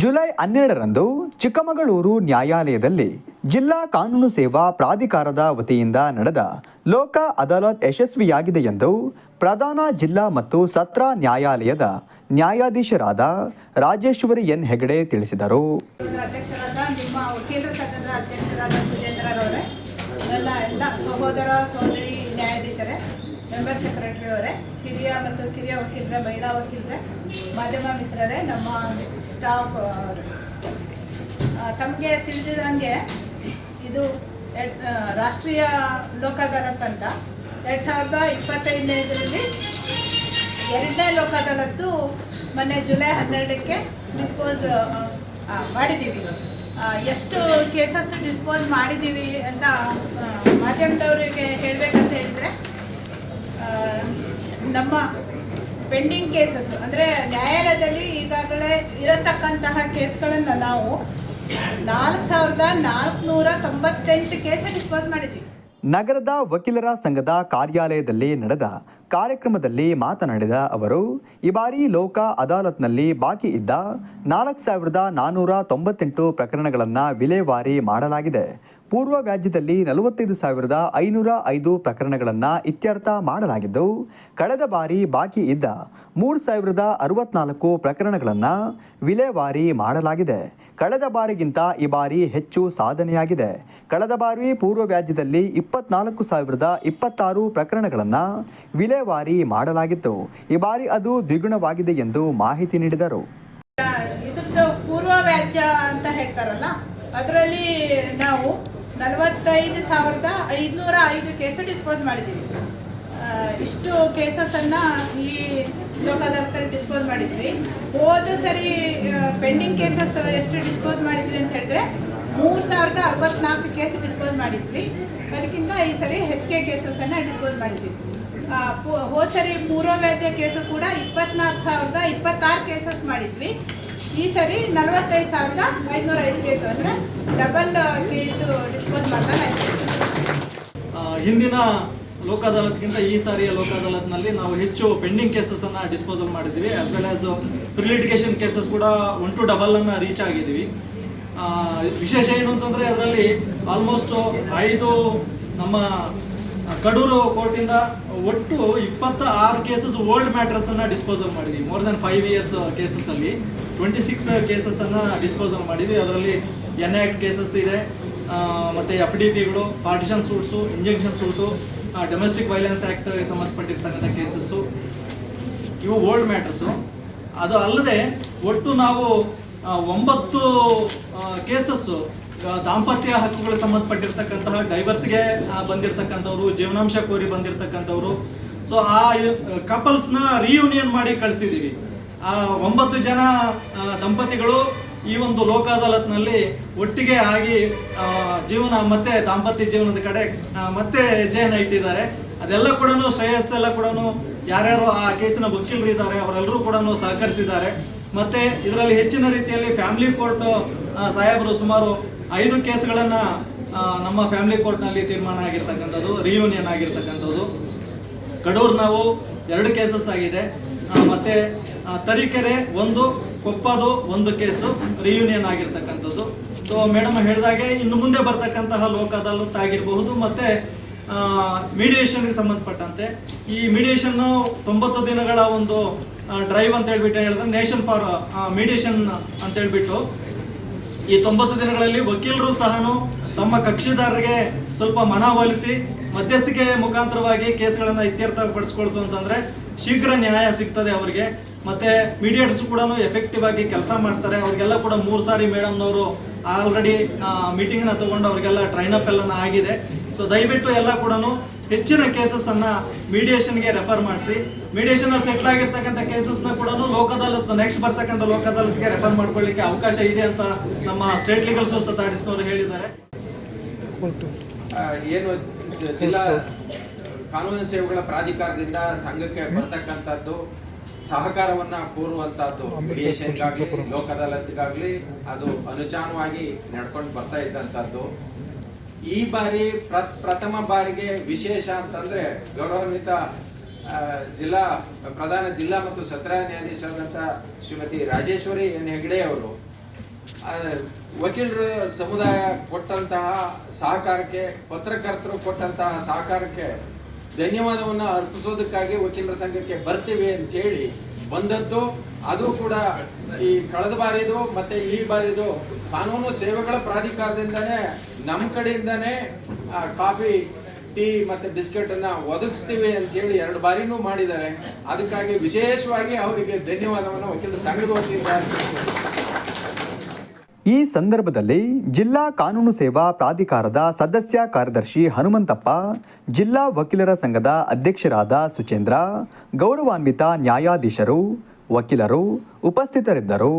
July ಹನ್ನೆರಡರಂದು ಚಿಕ್ಕಮಗಳೂರು ನ್ಯಾಯಾಲಯದಲ್ಲಿ ಜಿಲ್ಲಾ ಕಾನೂನು ಸೇವಾ ಪ್ರಾಧಿಕಾರದ ವತಿಯಿಂದ ನಡೆದ ಲೋಕ ಅದಾಲತ್ ಯಶಸ್ವಿಯಾಗಿದೆ ಎಂದು ಪ್ರಧಾನ ಜಿಲ್ಲಾ ಮತ್ತು ಸತ್ರ ನ್ಯಾಯಾಲಯದ ನ್ಯಾಯಾಧೀಶರಾದ ರಾಜೇಶ್ವರಿ ಎನ್ ಹೆಗಡೆ ತಿಳಿಸಿದರು. ಸಹೋದರ, ಸಹೋದರಿ ನ್ಯಾಯಾಧೀಶರೇ ಮೆಂಬರ್ ಸೆಕ್ರೆಟರಿ ಅವರೇ ಹಿರಿಯ ಮತ್ತು ಕಿರಿಯ ವಕೀಲರೇ, ಮಹಿಳಾ ವಕೀಲರೇ, ಮಾಧ್ಯಮ ಮಿತ್ರರೇ, ನಮ್ಮ ಸ್ಟಾಫ್ ತಮಗೆ ತಿಳಿದಿದಂಗೆ ಇದು ಎರಡ್ ರಾಷ್ಟ್ರೀಯ ಲೋಕ ಅಂತ. ಎರಡು ಸಾವಿರದ ಇಪ್ಪತ್ತೈದನೇದರಲ್ಲಿ ಎರಡನೇ ಲೋಕ ಮೊನ್ನೆ ಜುಲೈ ಹನ್ನೆರಡಕ್ಕೆ ಡಿಸ್ಪೋಸ್ ಮಾಡಿದ್ದೀವಿ ಎಷ್ಟು ಕೇಸಸ್ ಡಿಸ್ಪೋಸ್ ಮಾಡಿದ್ದೀವಿ ಅಂತ ಮಾಧ್ಯಮದವರಿಗೆ ಹೇಳಬೇಕಂತ ಹೇಳಿದರೆ ನಮ್ಮ ಪೆಂಡಿಂಗ್ ಕೇಸಸ್ ಅಂದರೆ ನ್ಯಾಯಾಲಯದಲ್ಲಿ ಈಗಾಗಲೇ ಇರತಕ್ಕಂತಹ ಕೇಸ್ಗಳನ್ನು ನಾವು ನಾಲ್ಕು ಸಾವಿರದ ನಾಲ್ಕುನೂರ ತೊಂಬತ್ತೆಂಟು ಕೇಸ್ ಡಿಸ್ಪೋಸ್ ಮಾಡಿದ್ದೀವಿ ನಗರದ ವಕೀಲರ ಸಂಘದ ಕಾರ್ಯಾಲಯದಲ್ಲಿ ನಡೆದ ಕಾರ್ಯಕ್ರಮದಲ್ಲಿ ಮಾತನಾಡಿದ ಅವರು, ಈ ಬಾರಿ ಲೋಕ ಅದಾಲತ್ನಲ್ಲಿ ಬಾಕಿ ಇದ್ದ ನಾಲ್ಕು ಸಾವಿರದ ನಾನ್ನೂರ ತೊಂಬತ್ತೆಂಟು ಪ್ರಕರಣಗಳನ್ನು ವಿಲೇವಾರಿ ಮಾಡಲಾಗಿದೆ. ಪೂರ್ವ ವ್ಯಾಜ್ಯದಲ್ಲಿ ನಲವತ್ತೈದು ಸಾವಿರದ ಐನೂರ ಐದು ಪ್ರಕರಣಗಳನ್ನು ಇತ್ಯರ್ಥ ಮಾಡಲಾಗಿದ್ದು, ಕಳೆದ ಬಾರಿ ಬಾಕಿ ಇದ್ದ ಮೂರು ಸಾವಿರದ ಅರವತ್ನಾಲ್ಕು ಪ್ರಕರಣಗಳನ್ನು ವಿಲೇವಾರಿ ಮಾಡಲಾಗಿದೆ. ಕಳೆದ ಬಾರಿಗಿಂತ ಈ ಬಾರಿ ಹೆಚ್ಚು ಸಾಧನೆಯಾಗಿದೆ. ಕಳೆದ ಬಾರಿ ಪೂರ್ವ ವ್ಯಾಜ್ಯದಲ್ಲಿ ಇಪ್ಪತ್ನಾಲ್ಕು ಸಾವಿರದ ಇಪ್ಪತ್ತಾರು ಪ್ರಕರಣಗಳನ್ನು ವಿಲೇವಾರಿ ಮಾಡಲಾಗಿತ್ತು. ಈ ಬಾರಿ ಅದು ದ್ವಿಗುಣವಾಗಿದೆ ಎಂದು ಮಾಹಿತಿ ನೀಡಿದರು. ಪೂರ್ವ ವ್ಯಾಜ್ಯ ಅಂತ ಹೇಳ್ತಾರಲ್ಲ, ಅದರಲ್ಲಿ ನಾವು ನಲವತ್ತೈದು ಸಾವಿರದ ಐದುನೂರ ಐದು ಕೇಸು ಡಿಸ್ಪೋಸ್ ಮಾಡಿದ್ದೀವಿ. ಇಷ್ಟು ಕೇಸಸನ್ನು ಈ ಡಿಸ್ಪೋಸ್ ಮಾಡಿದ್ವಿ. ಹೋದ ಸರಿ ಪೆಂಡಿಂಗ್ ಕೇಸಸ್ ಎಷ್ಟು ಡಿಸ್ಪೋಸ್ ಮಾಡಿದ್ವಿ ಅಂತ ಹೇಳಿದ್ರೆ, ಮೂರು ಸಾವಿರದ ಅರವತ್ನಾಲ್ಕು ಕೇಸ್ ಡಿಸ್ಪೋಸ್ ಮಾಡಿದ್ವಿ. ಅದಕ್ಕಿಂತ ಈ ಸರಿ ಹೆಚ್ಚಿಗೆ ಕೇಸಸನ್ನು ಡಿಸ್ಪೋಸ್ ಮಾಡಿದ್ವಿ. ಹೋದ ಸರಿ ಪೂರ್ವ ವ್ಯಾಜ್ಯ ಕೇಸು ಕೂಡ ಇಪ್ಪತ್ನಾಲ್ಕು ಸಾವಿರದ ಇಪ್ಪತ್ತಾರು ಕೇಸಸ್ ಮಾಡಿದ್ವಿ. ಈ ಸರಿ ನಲವತ್ತೈದು ಸಾವಿರದ ಐದುನೂರ ಐದು ಕೇಸು ಅಂದ್ರೆ ಡಬಲ್ ಕೇಸು ಡಿಸ್ಪೋಸ್ ಮಾಡ್ತಾ ಹಿಂದಿನ ಲೋಕ ಅದಾಲತ್ಗಿಂತ ಈ ಸಾರಿಯ ಲೋಕ ಅದಾಲತ್ನಲ್ಲಿ ನಾವು ಹೆಚ್ಚು ಪೆಂಡಿಂಗ್ ಕೇಸಸ್ ಅನ್ನ ಡಿಸ್ಪೋಸಲ್ ಮಾಡಿದ್ವಿ as well as prelitigation cases ಕೂಡ ಒನ್ ಟು ಡಬಲ್ ಅನ್ನ ರೀಚ್ ಆಗಿದ್ವಿ ಆ, ವಿಶೇಷ ಏನು ಅಂತಂದ್ರೆ ಅದರಲ್ಲಿ ಆಲ್ಮೋಸ್ಟ್ ಐದು ನಮ್ಮ ಕಡೂರು ಕೋರ್ಟಿಂದ ಒಟ್ಟು ಇಪ್ಪತ್ತ ಆರು ಕೇಸಸ್ ಓಲ್ಡ್ ಮ್ಯಾಟ್ರಸ್ ಅನ್ನ ಡಿಸ್ಪೋಸಲ್ ಮಾಡಿದ್ವಿ more than five years cases ಅಲ್ಲಿ. ಟ್ವೆಂಟಿ ಸಿಕ್ಸ್ ಕೇಸಸ್ ಅನ್ನ ಡಿಸ್ಪೋಸಲ್ ಮಾಡಿದ್ವಿ ಅದರಲ್ಲಿ ಎನ್ ಆಕ್ಟ್ ಕೇಸಸ್ ಇದೆ ಮತ್ತೆ F D ಪಿಗಳು partition suits injunction suit domestic violence act ಸಂಬಂಧಪಟ್ಟಿರ್ತಕ್ಕಂಥ cases ಇವು ಓಲ್ಡ್ ಮ್ಯಾಟರ್ಸು ಅದು ಅಲ್ಲದೆ ಒಟ್ಟು ನಾವು ಒಂಬತ್ತು ಕೇಸಸ್ಸು ದಾಂಪತ್ಯ ಹಕ್ಕುಗಳಿಗೆ ಸಂಬಂಧಪಟ್ಟಿರ್ತಕ್ಕಂತಹ ಡೈವರ್ಸ್ಗೆ ಬಂದಿರತಕ್ಕಂಥವ್ರು, ಜೀವನಾಂಶ ಕೋರಿ ಬಂದಿರತಕ್ಕಂಥವ್ರು. ಸೊ ಆ ಕಪಲ್ಸ್ನ ರೀಯೂನಿಯನ್ ಮಾಡಿ ಕಳಿಸಿದ್ದೀವಿ ಆ, ಒಂಬತ್ತು ಜನ ದಂಪತಿಗಳು ಈ ಒಂದು ಲೋಕ ಅದಾಲತ್ನಲ್ಲಿ ಒಟ್ಟಿಗೆ ಆಗಿ ಜೀವನ ಮತ್ತೆ ದಾಂಪತ್ಯ ಜೀವನದ ಕಡೆ ಮತ್ತೆ ಹೆಜ್ಜೆಯನ್ನು ಇಟ್ಟಿದ್ದಾರೆ. ಅದೆಲ್ಲ ಕೂಡ ಶ್ರೇಯಸ್ಸೆಲ್ಲ ಕೂಡ ಯಾರ್ಯಾರು ಆ ಕೇಸಿನ ವಕೀಲರು ಇದ್ದಾರೆ, ಅವರೆಲ್ಲರೂ ಕೂಡ ಸಹಕರಿಸಿದ್ದಾರೆ. ಮತ್ತೆ ಇದರಲ್ಲಿ ಹೆಚ್ಚಿನ ರೀತಿಯಲ್ಲಿ ಫ್ಯಾಮಿಲಿ ಕೋರ್ಟ್ ಸಾಹೇಬರು ಸುಮಾರು ಐದು ಕೇಸ್ಗಳನ್ನ ನಮ್ಮ ಫ್ಯಾಮಿಲಿ ಕೋರ್ಟ್ನಲ್ಲಿ ತೀರ್ಮಾನ ಆಗಿರ್ತಕ್ಕಂಥದ್ದು ರಿಯೂನಿಯನ್ ಆಗಿರ್ತಕ್ಕಂಥದ್ದು. ಕಡೂರ್ ನಾವು ಎರಡು ಕೇಸಸ್ ಆಗಿದೆ ಮತ್ತೆ ತರೀಕೆರೆ ಒಂದು ಕೊಪ್ಪದು ಒಂದು ಕೇಸು ರಿಯೂನಿಯನ್ ಆಗಿರ್ತಕ್ಕಂಥದ್ದು. ಸೊ ಮೇಡಮ್ ಹೇಳಿದಾಗೆ ಇನ್ನು ಮುಂದೆ ಬರ್ತಕ್ಕಂತಹ ಲೋಕ ಅದಾಲತ್ ಆಗಿರಬಹುದು ಮತ್ತೆ ಮೀಡಿಯೇಷನ್ಗೆ ಸಂಬಂಧಪಟ್ಟಂತೆ. ಈ ಮೀಡಿಯೇಷನ್ ತೊಂಬತ್ತು ದಿನಗಳ ಒಂದು ಡ್ರೈವ್ ಅಂತ ಹೇಳ್ಬಿಟ್ಟು ಹೇಳಿದ್ರೆ ನೇಷನ್ ಫಾರ್ ಮೀಡಿಯೇಷನ್ ಅಂತ ಹೇಳ್ಬಿಟ್ಟು. ಈ ತೊಂಬತ್ತು ದಿನಗಳಲ್ಲಿ ವಕೀಲರು ಸಹ ತಮ್ಮ ಕಕ್ಷಿದಾರರಿಗೆ ಸ್ವಲ್ಪ ಮನವೊಲಿಸಿ ಮಧ್ಯಸ್ಥಿಕೆ ಮುಖಾಂತರವಾಗಿ ಕೇಸ್ಗಳನ್ನ ಇತ್ಯರ್ಥಪಡಿಸ್ಕೊಳ್ತು ಅಂತಂದ್ರೆ ಶೀಘ್ರ ನ್ಯಾಯ ಸಿಗ್ತದೆ ಅವರಿಗೆ. ಮತ್ತೆ ಮೀಡಿಯೇಟರ್ಸ್ ಕೂಡ ಎಫೆಕ್ಟಿವ್ ಆಗಿ ಕೆಲಸ ಮಾಡ್ತಾರೆ. ಅವ್ರಿಗೆಲ್ಲ ಕೂಡ ಮೂರು ಸಾರಿ ಮೇಡಮ್ನವರು ಆಲ್ರೆಡಿ ಮೀಟಿಂಗ್ನ ತಗೊಂಡು ಅವ್ರಿಗೆಲ್ಲ ಟ್ರೈನ್ ಅಪ್ ಎಲ್ಲ ಆಗಿದೆ. ಸೊ ದಯವಿಟ್ಟು ಎಲ್ಲ ಕೂಡ ಹೆಚ್ಚಿನ ಕೇಸಸ್ ಅನ್ನ ಮೀಡಿಯೇಷನ್ಗೆ ರೆಫರ್ ಮಾಡಿಸಿ. ಮೀಡಿಯೇಷನ್ ಅಲ್ಲಿ ಸೆಟ್ಲ್ ಆಗಿರ್ತಕ್ಕಂಥ ಕೇಸಸ್ನ ಕೂಡ ಲೋಕ ಅದಾಲತ್ ನೆಕ್ಸ್ಟ್ ಬರ್ತಕ್ಕಂಥ ಅದಾಲತ್ಗೆ ರೆಫರ್ ಮಾಡ್ಕೊಳ್ಳಿಕ್ಕೆ ಅವಕಾಶ ಇದೆ ಅಂತ ನಮ್ಮ ಸ್ಟೇಟ್ ಲೀಗಲ್ ಅಥಾರಿಟಿಸ್ನವರು ಹೇಳಿದ್ದಾರೆ. ಏನು ಜಿಲ್ಲಾ ಕಾನೂನು ಸೇವೆಗಳ ಪ್ರಾಧಿಕಾರದಿಂದ ಸಂಘಕ್ಕೆ ಬರ್ತಕ್ಕಂಥದ್ದು ಸಹಕಾರವನ್ನ ಕೋರುವಂತಹದ್ದು ಮಿಡಿಯೇಷನ್ಗಾಗ್ಲಿ ಲೋಕ ಅದಾಲತ್ಗಾಗ್ಲಿ ಅದು ಅನುಚಾನವಾಗಿ ನಡ್ಕೊಂಡು ಬರ್ತಾ ಇದ್ದಂತಹದ್ದು. ಈ ಬಾರಿ ಪ್ರ ಪ್ರಥಮ ಬಾರಿಗೆ ವಿಶೇಷ ಅಂತಂದ್ರೆ ಗೌರವಾನ್ವಿತ ಜಿಲ್ಲಾ, ಪ್ರಧಾನ ಜಿಲ್ಲಾ ಮತ್ತು ಸತ್ರ ನ್ಯಾಯಾಧೀಶರಾದಂಥ ಶ್ರೀಮತಿ ರಾಜೇಶ್ವರಿ ಎನ್ ಹೆಗ್ಡೆ ಅವರು ವಕೀಲರು ಸಮುದಾಯ ಕೊಟ್ಟಂತಹ ಸಹಕಾರಕ್ಕೆ, ಪತ್ರಕರ್ತರು ಕೊಟ್ಟಂತಹ ಸಹಕಾರಕ್ಕೆ ಧನ್ಯವಾದವನ್ನ ಅರ್ಪಿಸೋದಕ್ಕಾಗಿ ವಕೀಲರ ಸಂಘಕ್ಕೆ ಬರ್ತೀವಿ ಅಂತ ಹೇಳಿ ಬಂದದ್ದು ಅದು ಕೂಡ ಈ ಕಳೆದ ಬಾರಿದು ಮತ್ತೆ ಈ ಬಾರಿದು ಕಾನೂನು ಸೇವೆಗಳ ಪ್ರಾಧಿಕಾರದಿಂದನೇ ನಮ್ಮ ಕಡೆಯಿಂದನೇ ಕಾಫಿ, ಟೀ ಮತ್ತೆ ಬಿಸ್ಕೆಟ್ ಅನ್ನ ಒದಗಿಸ್ತೀವಿ ಅಂತ ಹೇಳಿ ಎರಡು ಬಾರಿನೂ ಮಾಡಿದ್ದಾರೆ ಅದಕ್ಕಾಗಿ ವಿಶೇಷವಾಗಿ ಅವರಿಗೆ ಧನ್ಯವಾದವನ್ನು ವಕೀಲರ ಸಂಘದ ವತಿಯಿಂದ. ಈ ಸಂದರ್ಭದಲ್ಲಿ ಜಿಲ್ಲಾ ಕಾನೂನು ಸೇವಾ ಪ್ರಾಧಿಕಾರದ ಸದಸ್ಯ ಕಾರ್ಯದರ್ಶಿ ಹನುಮಂತಪ್ಪ, ಜಿಲ್ಲಾ ವಕೀಲರ ಸಂಘದ ಅಧ್ಯಕ್ಷರಾದ ಸುಚೇಂದ್ರ, ಗೌರವಾನ್ವಿತ ನ್ಯಾಯಾಧೀಶರು, ವಕೀಲರು ಉಪಸ್ಥಿತರಿದ್ದರು.